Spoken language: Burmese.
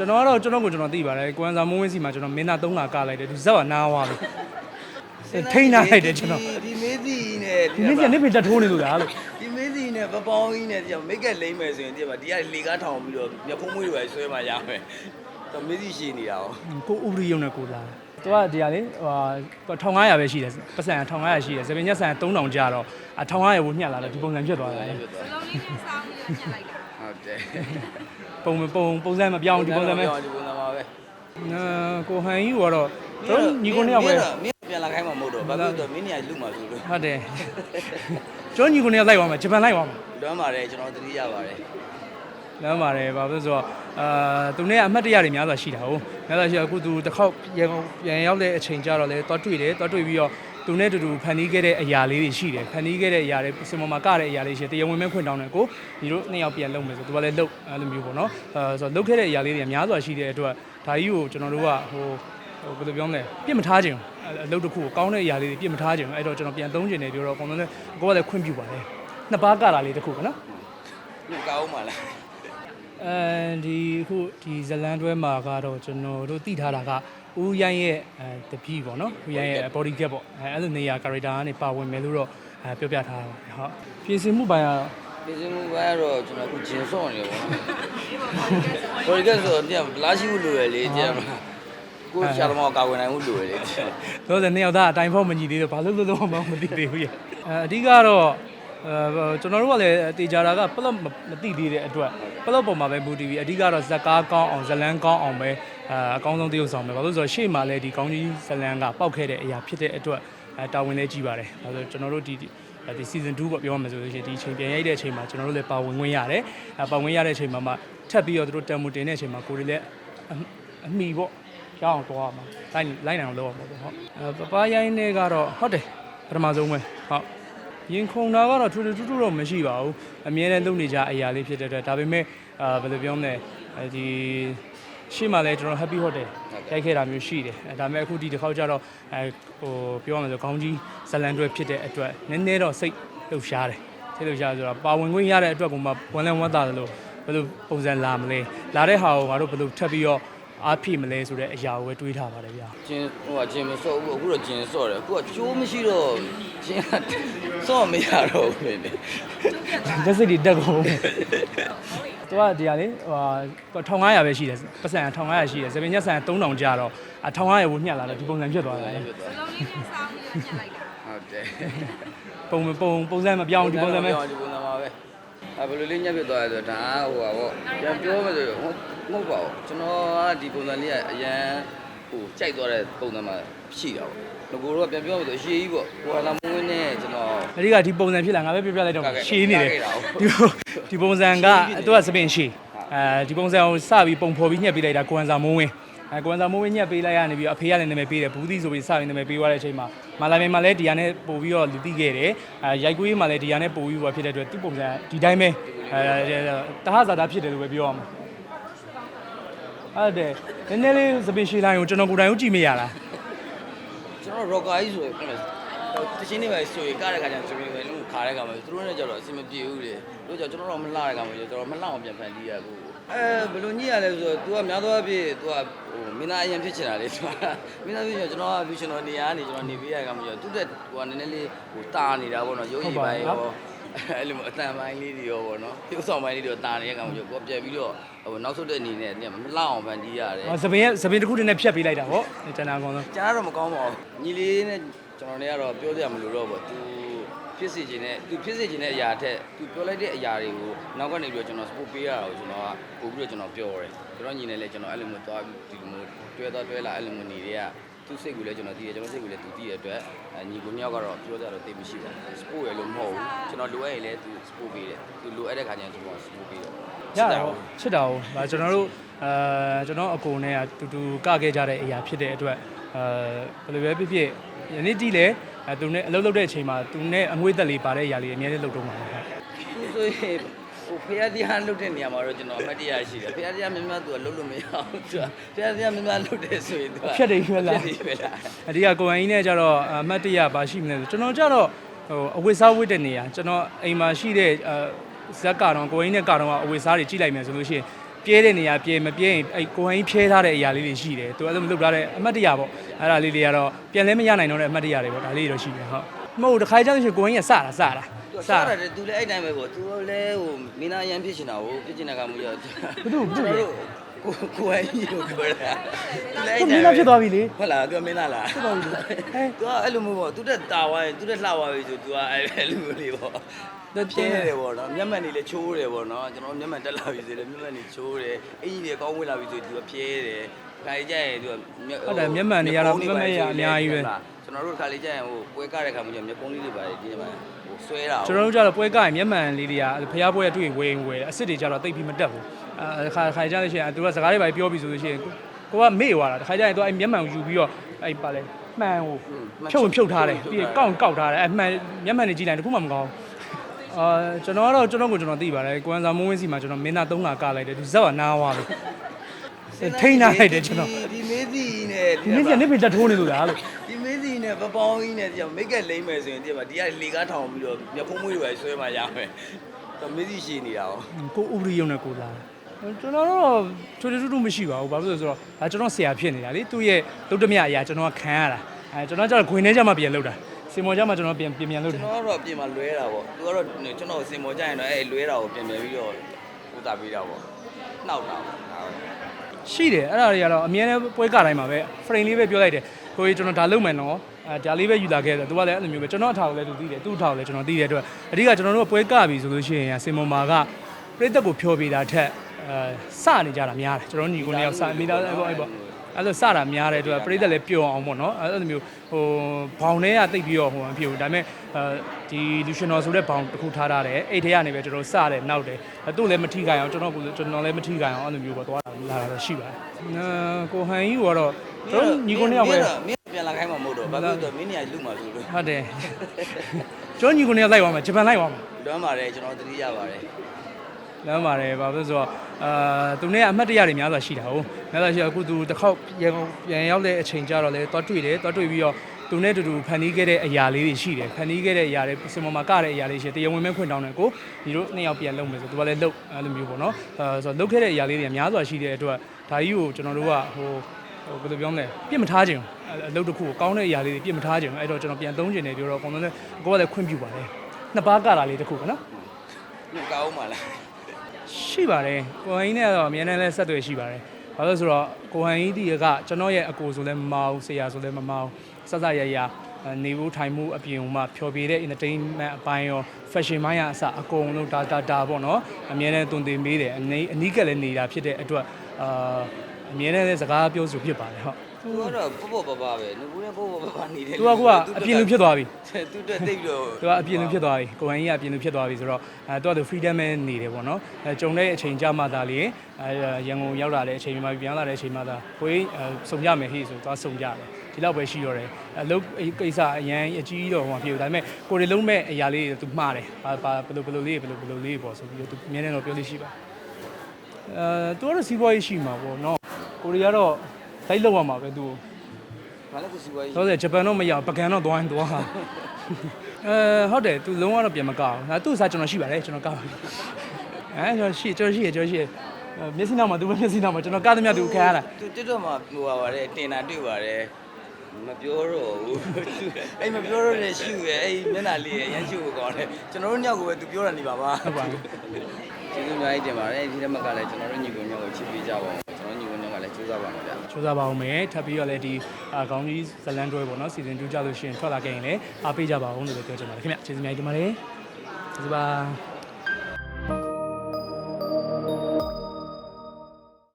ကျွန်တော်ကတော့ကျွန်တော်ကိုကျွန်တော်သိပါတယ်ကွမ်စာမိုးဝင်းစီမှာကျွန်တော်မင်းသား၃ခါကလိုက်တယ်သူဇက်ကနားသွားပြီထိန်းထားလိုက်တယ်ကျွန်တော်ဒီမေးစီနဲ့ဒီနေ့ကနေပြတက်ထိုးနေလို့လားလို့ဒီမေးစီနဲ့ပပောင်းကြီးနဲ့ဒီမိတ်ကလိမ့်မယ်ဆိုရင်ဒီမှာဒီကလေကားထောင်ပြီးတော့မျက်ဖုံးမွေးတွေပဲဆွဲမှရမယ်တော့မေးစီရှိနေတာ哦ကိုဥပဒေရုံနဲ့ကိုလာသူကဒီကလေဟို1500ပဲရှိတယ်ပတ်စံ1500ရှိတယ်စပင်ညက်ဆန်3000ကျတော့1500ကိုညှက်လာတော့ဒီပုံစံဖြစ်သွားတယ်လုံးလေးနဲ့စောင်းပြီးညှက်လိုက်တာဟုတ်တယ် ပုံမပုံပုံစံမပြောင်းဒီပုံစံပဲဒီပုံစံပါပဲနာကိုဟန်ကြီးကတော့တို့ညီကိုနှစ်ယောက်ပဲမင်းပြန်လာခိုင်းမှာမဟုတ်တော့ဘာလို့လဲဆိုတော့မင်းနေရာလူမှာဆိုလို့ဟုတ်တယ်ကျွန်တော်ညီကိုနှစ်ယောက်လိုက်သွားမှာဂျပန်လိုက်သွားမှာလွမ်းပါတယ်ကျွန်တော်သတိရပါတယ်လမ်းပါတယ်ဘာလို့လဲဆိုတော့အာသူနဲ့အမှတ်တရတွေများစွာရှိတာဟုတ်များစွာရှိတော့အခုသူတစ်ခေါက်ပြန်ပြန်ရောက်တဲ့အချိန်ကျတော့လေတွားတွေ့တယ်တွားတွေ့ပြီးတော့ သူနဲ့တူတူဖန်တီးခဲ့တဲ့အရာလေးတွေရှိတယ်ဖန်တီးခဲ့တဲ့အရာတွေစင်ပေါ်မှာကတဲ့အရာလေးရှိတယ်တရားဝင်မဲ့ခွင့်တောင်းတယ်ကိုညီတို့နှစ်ယောက်ပြန်လုပ်မယ်ဆိုသူကလည်းလုပ်အဲ့လိုမျိုးပေါ့နော်အဲဆိုတော့လုပ်ခဲ့တဲ့အရာလေးတွေများစွာရှိတဲ့အတွက်ဒါကြီးကိုကျွန်တော်တို့ကဟိုဟိုဘယ်လိုပြောမလဲပြစ်မထားခြင်းအလုပ်တစ်ခုကိုကောင်းတဲ့အရာလေးတွေပြစ်မထားခြင်းအဲ့တော့ကျွန်တော်ပြန်သုံးခြင်းတယ်ပြောတော့အကုန်လုံးလည်းကိုကလည်းခွင့်ပြုပါတယ်နှစ်ပါးကတာလေးတစ်ခုပေါ့နော်ဒီကောင်းပါလားအဲဒီခုဒီဇလန်တွဲမှာကတော့ကျွန်တော်တို့သိထားတာက ဦးရိုင်းရဲ့အဲတပည့်ပေါ့နော်ဦးရိုင်းရဲ့ body gap ပေါ့အဲအဲ့လိုနေရာ character ကနေပါဝင်မယ်လို့တော့အဲပြောပြထားတာပါဟုတ်ပြင်ဆင်မှုပိုင်းကတော့ဒီစမှုကတော့ကျွန်တော်အခုဂျင်စော့နေတယ်ပေါ့နော်ဘော်ဒီကဆိုတော့တရားလာရှိဖို့လိုရလေတရားမှာကိုရှာသမားကာဝင်နိုင်ဖို့လိုရလေတော့တဲ့နှစ်ယောက်သားအတိုင်းဖောက်မညီသေးတော့ဘာလို့လို့တော့မှမသိသေးဘူးရဲ့အဲအဓိကတော့အဲ ကျွန်တော်တို့ကလည်းတေချာတာကပလော့မသိသေးတဲ့အတွက်ပလော့ပေါ်မှာပဲမူတည်ပြီးအဓိကတော့ဇက်ကားကောင်းအောင်ဇလန်းကောင်းအောင်ပဲအဲအကောင်းဆုံးတရုပ်ဆောင်ပဲဘာလို့လဲဆိုတော့ရှေ့မှာလည်းဒီကောင်းကြီးဇလန်းကပောက်ခဲ့တဲ့အရာဖြစ်တဲ့အတွက်အဲတာဝန်လည်းကြီးပါတယ်ဘာလို့လဲကျွန်တော်တို့ဒီဒီဒီ season 2ပေါ့ပြောရမယ်ဆိုလို့ရှိရင်ဒီအချိန်ပြန်ရိုက်တဲ့အချိန်မှာကျွန်တော်တို့လည်းပါဝင်ဝင်ရတယ်အဲပါဝင်ရတဲ့အချိန်မှာမှထပ်ပြီးတော့တို့တံမူတင်တဲ့အချိန်မှာကိုယ်တွေလည်းအအမိပေါ့ရအောင်တော့ရမှာလိုက်လိုက်နိုင်အောင်လုပ်ရမှာပေါ့ဟုတ်အဲပပရိုင်းနေကတော့ဟုတ်တယ်ပထမဆုံးပဲဟုတ် ရင်ခုန်တာကတော့ထူးထူးထူးထူးတော့မရှိပါဘူးအမြဲတမ်းလုပ်နေကြအရာလေးဖြစ်တဲ့အတွက်ဒါပေမဲ့အာဘယ်လိုပြောမလဲအဲဒီရှေ့မှာလည်းကျွန်တော် happy hotel ရိုက်ခဲ့တာမျိုးရှိတယ်အဲဒါပေမဲ့အခုဒီတစ်ခေါက်ကျတော့အဲဟိုပြောရမယ်ဆိုခေါင်းကြီးဇလန်တွဲဖြစ်တဲ့အတွက်နည်းနည်းတော့စိတ်လှုပ်ရှားတယ်စိတ်လှုပ်ရှားဆိုတော့ပါဝင်ခွင့်ရတဲ့အတွက်ကမှဝန်လန်ဝတ်တာလို့ဘယ်လိုပုံစံလာမလဲလာတဲ့ဟာကိုငါတို့ဘယ်လိုထပ်ပြီးတော့ အားဖြည့်မလဲဆိုတဲ့အရာကိုပဲတွေးထားပါတယ်ဗျာဂျင်ဟိုကဂျင်မစော့ဘူးအခုတော့ဂျင်စော့တယ်အခုကကျိုးမရှိတော့ဂျင်ကစော့မရတော့ဘူးလေလက်စိတ်တွေတက်ကုန်သူကဒီကလေဟို1500ပဲရှိတယ်ပတ်စံ1500ရှိတယ်စပင်ညက်ဆန်3000ကျတော့1500ကိုညှက်လာတော့ဒီပုံစံဖြစ်သွားတယ်လုံးလေးနဲ့စောင်းပြီးညှက်လိုက်တာဟုတ်တယ်ပုံမပုံပုံစံမပြောင်းဒီပုံစံပဲဒီပုံစံပါပဲ အဲဘယ်လိုလေးညက်ပြသွားလဲဆိုတော့ဒါဟိုပါပေါ့ပြန်ပြောမယ်ဆိုဟုတ်မဟုတ်ပါဘူးကျွန်တော်ကဒီပုံစံလေးကအရန်ဟိုကြိုက်သွားတဲ့ပုံစံမှာရှိတာပေါ့ငကိုတော့ပြန်ပြောမယ်ဆိုရှေးကြီးပေါ့ကိုလာမွေးနဲ့ကျွန်တော်အဓိကဒီပုံစံဖြစ်လာငါပဲပြပြလိုက်တော့ကဲကဲရှည်နေတယ်ကဲကဲတာဟုတ်ဒီဒီပုံစံကသူကစပင်ရှည်အဲဒီပုံစံကိုစပြီးပုံဖော်ပြီးညှက်ပေးလိုက်တာကွမ်စာမိုးဝင်း အဲကွမ်စာမိုးဝင်းညှက်ပေးလိုက်ရနေပြီးအဖေကလည်းနာမည်ပေးတယ်ဘူးသီဆိုပြီးစပြီးနာမည်ပေးသွားတဲ့အချိန်မှာမာလာမင်မှာလည်းဒီဟာနဲ့ပို့ပြီးတော့လူသိခဲ့တယ်အဲရိုက်ကွေးမှာလည်းဒီဟာနဲ့ပို့ပြီးဟိုဖြစ်တဲ့အတွက်သူ့ပုံစံဒီတိုင်းပဲအဲတဟဇာတာဖြစ်တယ်လို့ပဲပြောရမှာဟုတ်တယ်နည်းနည်းလေးစပင်ရှည်လိုင်းကိုကျွန်တော်ကိုယ်တိုင်ကိုကြည့်မရလားကျွန်တော် rocker ကြီးဆိုရင်တချင်းနေပဲဆိုရင်ကားတဲ့ခါကျရင်ကျွန်တော်လည်းခါတဲ့ခါမှာသူတို့နဲ့ကြတော့အဆင်မပြေဘူးလေတို့ကြောင့်ကျွန်တော်တော့မလှတဲ့ခါမှာကျွန်တော်မလှအောင်ပြန်ဖန်တီးရကူ အဲဘယ်လိုညိရလဲဆိုတော့ तू ကများသောအားဖြင့် तू ကဟိုမင်းသားအရင်ဖြစ်ချင်တာလေ तू ကမင်းသားဖြစ်ချင်ကျွန်တော်ကလူရှင်တော်နေရာကနေကျွန်တော်နေပေးရခါမှာကျတော့သူ့တက်ဟိုကနည်းနည်းလေးဟိုတာနေတာပေါ့နော်ရုပ်ရည်ပိုင်းရောအဲ့လိုအတန်ပိုင်းလေးတွေရောပေါ့နော်ပြုတ်ဆောင်ပိုင်းလေးတွေတာနေတဲ့ခါမှာကျတော့ကိုပြန်ပြီးတော့ဟိုနောက်ဆုတ်တဲ့အနေနဲ့မလှအောင်ဖန်တီးရတယ် ဟောစပင်ရဲ့စပင်တစ်ခုတည်းနဲ့ဖြတ်ပေးလိုက်တာဟောကျွန်တော်အကောင်ဆုံး ကျန်တော့မကောင်းပါဘူးညီလေးနဲ့ကျွန်တော်တွေကတော့ပြောကြမလို့တော့ပေါ့သူ ဖြစ်စီခြင်းနဲ့သူဖြစ်စီခြင်းတဲ့အရာထက်သူပြောလိုက်တဲ့အရာတွေကိုနောက်ကနေပြီးတော့ကျွန်တော် support ပေးရတာကိုကျွန်တော်ကပို့ပြီးတော့ကျွန်တော်ပြောတယ်ကျွန်တော်ညီနဲ့လည်းကျွန်တော်အဲ့လိုမျိုးသွားပြီးဒီလိုမျိုးတွဲသွားတွဲလာအဲ့လိုမျိုးနေတွေကသူစိတ်ကူလည်းကျွန်တော်သိတယ်ကျွန်တော်စိတ်ကူလည်းသူသိတဲ့အတွက်ညီကိုမြောက်ကတော့ပြောကြတော့သိမရှိပါဘူး support ရလို့မဟုတ်ဘူးကျွန်တော်လိုအပ်ရင်လည်းသူ support ပေးတယ်သူလိုအပ်တဲ့ခါကျရင်ကျွန်တော် support ပေးတယ်ရတာဟုတ်ချစ်တာဟုတ်ဒါကျွန်တော်တို့အဲကျွန်တော်အကိုနဲ့အတူတူကခဲ့ကြတဲ့အရာဖြစ်တဲ့အတွက်အဲဘယ်လိုပဲဖြစ်ဖြစ်ယနေ့တည်းလေ အဲသူနဲ့အလုပ်လုပ်တဲ့အချိန်မှာသူနဲ့အငွေ့သက်လေးပါတဲ့အရာလေးအများကြီးလုပ်တော့မှာဟုတ်သူဆိုရင်ဟိုဖះတရားလုတ်တဲ့နေရာမှာတော့ကျွန်တော်အမှတ်တရရှိတယ်ဖះတရားများများသူကလုတ်လို့မရအောင်သူကဖះတရားများများလုတ်တယ်ဆိုရင်သူကဖြတ်တယ်ရွက်လာဖြတ်တယ်ရွက်လာအဒီကကိုဝိုင်းကြီးနဲ့ကြတော့အမှတ်တရပါရှိမလဲဆိုကျွန်တော်ကြတော့ဟိုအဝတ်စားဝတ်တဲ့နေရာကျွန်တော်အိမ်မှာရှိတဲ့အဲဇက်ကတော့ကိုဝိုင်းနဲ့ကတော့အဝတ်စားတွေကြည့်လိုက်မယ်ဆိုလို့ရှိရင် ပြဲတဲ့နေရာပြဲမပြဲရင်အဲ့ကိုဟန်ကြီးဖြဲထားတဲ့အရာလေးတွေရှိတယ်သူအဲ့လိုမလုပ်ထားတဲ့အမှတ်တရပေါ့အဲ့ဒါလေးတွေကတော့ပြန်လဲမရနိုင်တော့တဲ့အမှတ်တရတွေပေါ့ဒါလေးတွေတော့ရှိတယ်ဟုတ်မဟုတ်တခါကျတော့ရှင်ကိုဟန်ကြီးကစတာစတာသူစစားတာတယ်သူလည်းအဲ့တိုင်းပဲပေါ့သူလည်းဟိုမင်းသားရန်ဖြစ်နေတာကိုဖြစ်နေတာကမူရဘသူဘသူ ကျွန်တော်တို့ကိုကိုဝိုင်းကြီးကိုပြောတာသူလည်းကိုမင်းသားဖြစ်သွားပြီလေဟုတ်လားကမင်းသားလားဖြစ်သွားပြီလေဟဲ့သူကအဲ့လိုမျိုးပေါ့သူတက်တာဝိုင်းသူတက်လှသွားပြီဆိုသူကအဲ့လိုမျိုးလေးပေါ့ဒါပြင်းနေတယ်ပေါ့နော်မျက်မှန်နေလည်းချိုးတယ်ပေါ့နော်ကျွန်တော်မျက်မှန်တက်လာပြီဆိုလည်းမျက်မှန်နေချိုးတယ်အင်ကြီးတွေကောင်းဝင်လာပြီဆိုသူကပြဲတယ်ခါလေးကျရင်သူကဟုတ်တယ်မျက်မှန်တွေကတော့မျက်မှန်ရအများကြီးပဲကျွန်တော်တို့ခါလေးကျရင်ဟိုပွဲကားတဲ့ခါမှကျမျက်ကုံးလေးတွေပါတယ်ဒီမှာဟိုဆွဲတာကျွန်တော်တို့ကြတော့ပွဲကရင်မျက်မှန်လေးတွေကဖျားပွဲတွေ့ဝေဝေအစ်စ်တွေကြတော့တိတ်ပြီးမတက်ဘူး အဲခါခါကြလို့ရှိရင်သူကစကားတွေပါပြောပြီးဆိုလို့ရှိရင်ကိုကမေ့သွားတာတခါကျရင်သူအဲ့မျက်မှန်ကိုယူပြီးတော့အဲ့ပါလေမှန်ကိုဖြုတ်ဝင်ဖြုတ်ထားတယ်ပြီးကောက်ကောက်ထားတယ်အဲ့မှန်မျက်မှန်တွေကြည့်လိုက်တခုမှမကောင်းအာကျွန်တော်ကတော့ကျွန်တော်ကိုကျွန်တော်သိပါတယ်ကွမ်စာမုံဝင်းစီမှာကျွန်တော်မင်းသား၃ခါကလိုက်တယ်သူဇက်ကနားသွားပြီထိန်းထားလိုက်တယ်ကျွန်တော်ဒီမေးစီနဲ့ဒီနေ့ကနေပြတက်ထိုးနေလို့လားလို့ဒီမေးစီနဲ့ပပောင်းကြီးနဲ့ဒီမိတ်ကလိမ့်မယ်ဆိုရင်ဒီမှာဒီကလေကားထောင်ပြီးတော့မျက်ဖုံးမွေးတွေပဲဆွဲမှရမယ်တော့မေးစီရှိနေတာ哦ကိုဥပရိယုံနဲ့ကိုလာ ကျွန်တော်တော့ထွေထွေထူးထူးမရှိပါဘူးဘာဖြစ်လို့လဲဆိုတော့ဒါကျွန်တော်ဆရာဖြစ်နေတာလေသူ့ရဲ့လုတ်တမရအရာကျွန်တော်ကခံရတာအဲကျွန်တော်ကျတော့ခွေထဲကျမှပြန်လုတ်တာစင်မောကျမှကျွန်တော်ပြန်ပြန်ပြန်လုတ်ကျွတာန်တော်ကတော့အပြင်မှာလွဲတာပေါ့သူကတော့ကျွန်တော်စင်မောကြရင်တော့အဲလွဲတာကိုပြင်ပြန်ပြီးတော့ဟိုတာပေးတာပေါ့နှောက်တာပေါ့ဒါပဲရှိတယ်အဲ့ဒါတွေကတော့အမြဲတမ်းပွဲကတိုင်းမှာပဲ frame လေးပဲပြောလိုက်တယ်ကိုကြီးကျွန်တော်ဒါလုတ်မယ်နော်အဲဒါလေးပဲယူလာခဲ့တယ်သူကလည်းအဲ့လိုမျိုးပဲကျွန်တော်အထားကိုလည်းသူသိတယ်သူ့အထားကိုလည်းကျွန်တော်သိတဲ့အတွက်အဓိကကျွန်တော်တို့ကပွဲကပြီဆိုလို့ရှိရင်စင်မောမာကပြိသက်ကိုဖြောပေးတာထက် အဲစနေကြတာများတယ်ကျွန်တော်ညီကိုနှစ်ယောက်စမိသားအဲ့ပေါ့အဲ့ပေါ့အဲ့လိုစတာများတဲ့အတွက်ပြိသက်လည်းပျော်အောင်ပေါ့နော်အဲ့လိုမျိုးဟိုဘောင်ထဲကတိတ်ပြီးတော့ဟိုမဖြစ်ဘူးဒါပေမဲ့အဲဒီလူရှင်တော်ဆိုတဲ့ဘောင်တစ်ခုထားထားတယ်အဲ့ထဲကနေပဲကျွန်တော်စတယ်နောက်တယ်အဲ့သူ့လည်းမထိခိုင်အောင်ကျွန်တော်ကကျွန်တော်လည်းမထိခိုင်အောင်အဲ့လိုမျိုးပေါ့သွားတာလာတာတော့ရှိပါတယ်နော်ကိုဟန်ကြီးကတော့ကျွန်တော်ညီကိုနှစ်ယောက်ပဲမင်းပြန်လာခိုင်းမှာမဟုတ်တော့ဘာဖြစ်လို့မင်းနေရာလူမှာလို့လို့ဟုတ်တယ်ကျွန်တော်ညီကိုနှစ်ယောက်လိုက်သွားမယ်ဂျပန်လိုက်သွားမယ်လွမ်းပါတယ်ကျွန်တော်သတိရပါတယ် လမ်းပါတယ်ဘာဖြစ်လို့ဆိုတော့အာသူနဲ့အမှတ်တရတွေများစွာရှိတာဟုတ်များစွာရှိတော့အခုသူတစ်ခေါက်ပြန်ပြန်ရောက်တဲ့အချိန်ကျတော့လေသွားတွေ့တယ်သွားတွေ့ပြီးတော့သူနဲ့တူတူဖန်တီးခဲ့တဲ့အရာလေးတွေရှိတယ်ဖန်တီးခဲ့တဲ့အရာတွေစင်မမှာကတဲ့အရာလေးရှိတယ်တရားဝင်မဲ့ခွင့်တောင်းတယ်ကိုဒီတို့နှစ်ယောက်ပြန်လုပ်မယ်ဆိုသူကလည်းလုပ်အဲ့လိုမျိုးပေါ့နော်အဲဆိုတော့လုပ်ခဲ့တဲ့အရာလေးတွေများစွာရှိတဲ့အတွက်ဒါကြီးကိုကျွန်တော်တို့ကဟိုဟိုဘယ်လိုပြောမလဲပြစ်မထားခြင်းအလုပ်တစ်ခုကိုကောင်းတဲ့အရာလေးတွေပြစ်မထားခြင်းအဲ့တော့ကျွန်တော်ပြန်သုံးခြင်းတယ်ပြောတော့အကုန်လုံးလည်းကိုကလည်းခွင့်ပြုပါတယ်နှစ်ပါးကတာလေးတစ်ခုကနော်ညကောင်းပါလား ရှိပါတယ်ကိုဟန်ကြီးနဲ့ကတော့အများနဲ့လည်းဆက်သွယ်ရှိပါတယ်ဘာလို့လဲဆိုတော့ကိုဟန်ကြီးဒီကကျွန်တော်ရဲ့အကိုဆိုလည်းမမအောင်ဆရာဆိုလည်းမမအောင်စစရရအဲနေဘူးထိုင်မှုအပြင်မှာဖြော်ပြတဲ့ entertainment အပိုင်းရော fashion ပိုင်းရအစအကုန်လုံးဒါဒါဒါပေါ့နော်အများနဲ့တွင်တင်ပေးတယ်အနည်းအနီးကလည်းနေတာဖြစ်တဲ့အတွက်အာအများနဲ့လည်းစကားပြောဆိုဖြစ်ပါတယ်ဟုတ် သူကတော့ပေါ့ပေါ့ပါပါပဲငကူနဲ့ပေါ့ပေါ့ပါပါနေတယ်သူကကအပြင်လူဖြစ်သွားပြီသူတက်တိတ်ပြီးတော့သူကအပြင်လူဖြစ်သွားပြီကိုဟန်ကြီးကအပြင်လူဖြစ်သွားပြီဆိုတော့အဲသူကသူ freedom နဲ့နေတယ်ပေါ့နော်အဲကြုံတဲ့အချိန်ကြမှသာလေအဲရန်ကုန်ရောက်လာတဲ့အချိန်မှာပြန်လာတဲ့အချိန်မှာသာကိုယ်စုံကြမယ်ဟေ့ဆိုသွားစုံကြတယ်ဒီလောက်ပဲရှိတော့တယ်အလုပ်ကိစ္စအရန်အကြီးတော့ဟိုမှာဖြစ်ဘူးဒါပေမဲ့ကိုယ်တွေလုံးမဲ့အရာလေးတွေသူမှားတယ်ဘာဘာဘယ်လိုဘယ်လိုလေးဘယ်လိုဘယ်လိုလေးပေါ့ဆိုပြီးတော့သူအများနဲ့တော့ပြောလို့ရှိပါအဲသူကတော့စီးပွားရေးရှိမှာပေါ့နော်ကိုရီးယားတော့ လိုက်လောက်ရမှာပဲသူဘာလဲကိုစီပွားရေးတော့ဂျပန်တော့မရပကံတော့သွားရင်သွားဟာအဲဟုတ်တယ်သူလုံးဝတော့ပြန်မကောက်ဘူးဒါသူ့စားကျွန်တော်ရှိပါတယ်ကျွန်တော်ကောက်ပါတယ်အဲကျွန်တော်ရှိကျွန်တော်ရှိရကျွန်တော်ရှိရမျက်စိနောက်မှာသူပဲမျက်စိနောက်မှာကျွန်တော်ကားသမျှသူခံရတာသူတက်တော့မှဟိုပါပါတယ်တင်တာတွေ့ပါတယ်မပြောတော့ဘူးအဲ့မပြောတော့တဲ့ရှူရဲ့အဲ့မျက်နှာလေးရဲ့ရမ်းရှူကိုကောင်းတယ်ကျွန်တော်တို့ညောက်ကိုပဲသူပြောတာနေပါပါဟုတ်ပါဘူးကျေးဇူးအများကြီးတင်ပါတယ်ဒီနေ့မှကလည်းကျွန်တော်တို့ညီကိုညောက်ကိုချစ်ပေးကြပါဦးကျွန်တော်ညီကိုညောက်က လည်းကြိုးစားပါမယ်ဗျစူးစမ်းပါအောင်မယ်ထပ်ပြီးတော့လည်းဒီအာခေါင်းကြီးဇလန်တွဲပေါ့နော်စီဇန်2ကြလို့ရှိရင်ထွက်လာခဲ့ရင်လည်းအားပေးကြပါအောင်လို့လည်းပြောချင်ပါတယ်ခင်ဗျကျေးဇူးအများကြီးတင်ပါတယ်ကျေးဇူးပါ